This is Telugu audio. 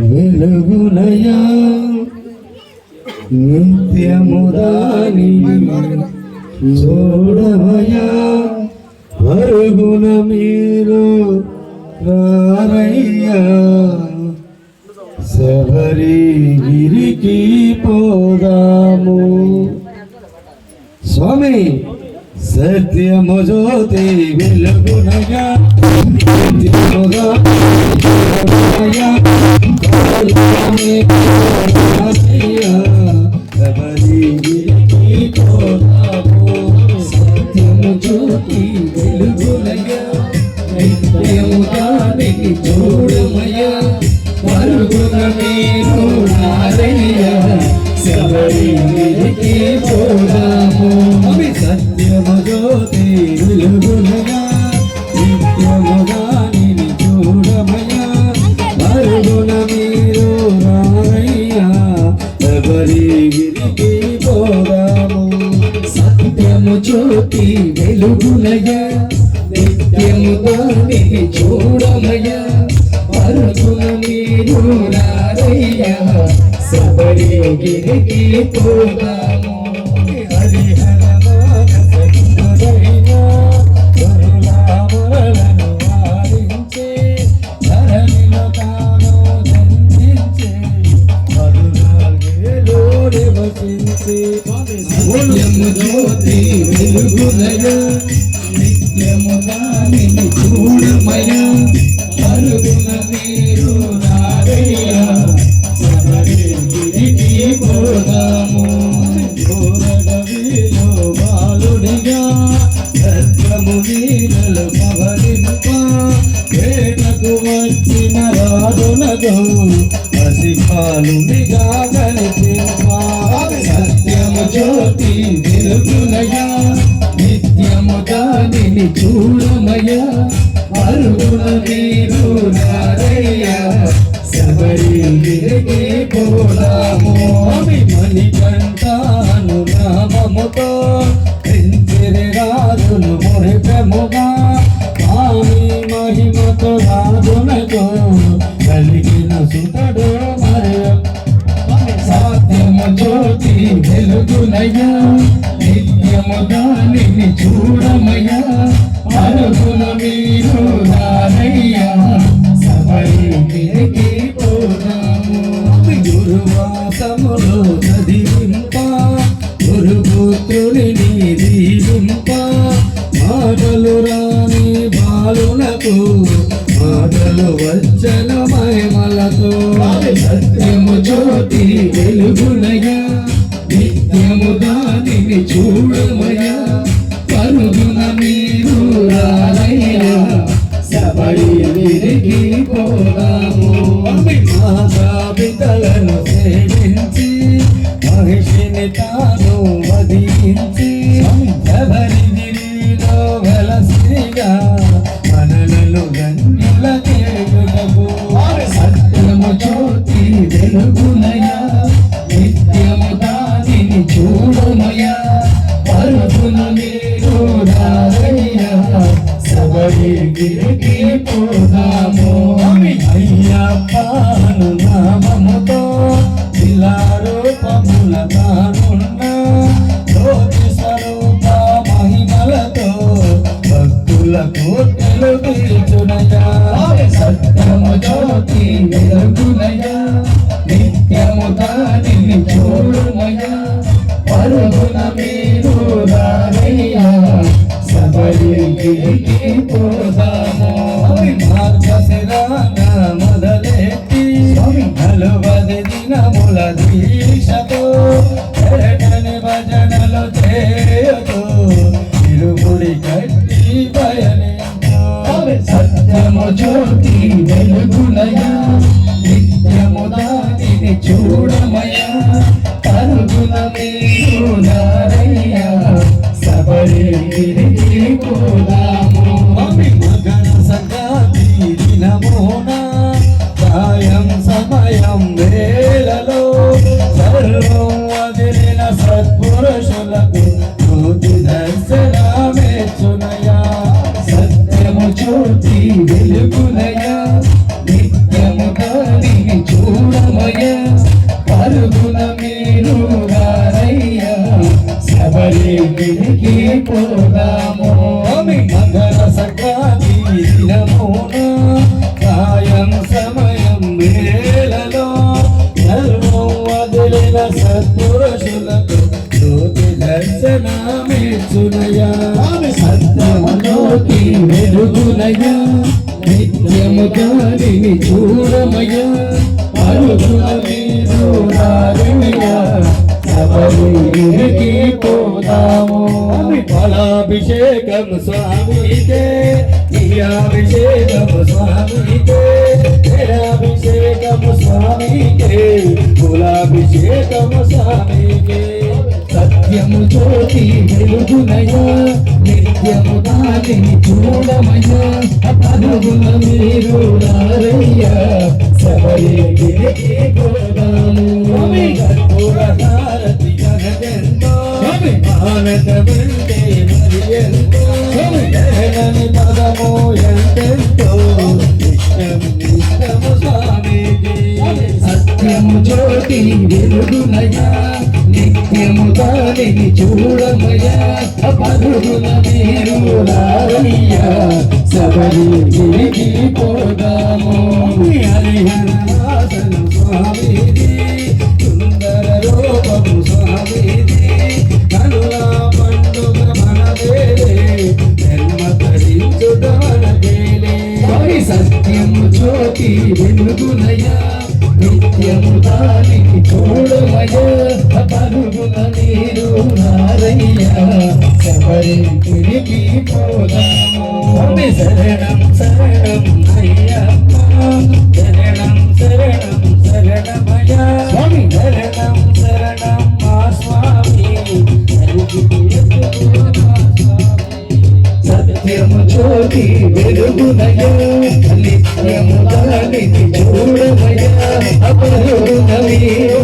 వెలుగునయా నిత్యముదాని చూడవయా పరుగున మీరు రారయ్యా శబరి పోదాము. స్వామి సత్యము జ్యోతి వెలుగునగా సత్యము జ్యోతి చూడమయ్యా పరుగున మీరు నారయ్యా అవి సత్యము జ్యోతి వెలుగులయ్యా నిత్యము దానిని మీరు నారయ్యా శబరిగిరికి పోదాము సత్యము జ్యోతి వెలుగులయ నిత్యము దానిని చూడమయ పరుగున మీరు శబరిగిరికి పోదాము నిత్యము జ్యోతి వెలుగులయ నిత్యము దానిని చూడమయ. అరుగున మీరు నారయ్యా జ్యోతి వెలుగునయా నిత్యము దానిని చూడమయ. అరుగున మీరు నారయ్య శబరిగిరికి పోదాము అవి మణికంఠాను జ్యోతి నిత్యము దానిని చూడమయ్యా అరుగున మీరు నారయ్యా సబరికి పోదాము. గురువాసములో నిన్ను చూడమయా? పరుగున మీరు రాలయ్యా శబరి విరిగి పోదాము మా పితలను సేవించి మీరు రారయ్యా శబరిగిరికి పోదాము మార్గశిరాన మొదలెట్టి నలువది దినముల దీక్షతో ఎరటని భజనలు చేయుతూ ఇరుముడి కట్టి పయనించు సత్యము జ్యోతి వెలుగునయా నిత్యము చూడమయా. మీరు నారయ్యా రారయ్యా సబరికి పోదాము. ఫలాభిషేకం స్వామికే అభిషేకం స్వామికే అభిషేకం స్వామికే కులాభిషేకం స్వామికే. సత్యము జ్యోతి వెలుగునయ నిత్యము దానిని చూడమయ పరుగుల మీరు భారత వంటే మరి ఎంతో జగని పదము ఎంతెంతో ఇష్టం ఇష్టము స్వామికి సత్యము నిత్యము మీరు సబరి గిరికి పో సత్యము జ్యోతి వెలుగునయా నిత్యము దానికి చూడమయ పరుగున నీరు నారయ్యా శబరి తిరిగి పోదాము. శరణం శరణం వెలుగునయ నిత్యము దానిని చూడమయ అపరుణ మీరు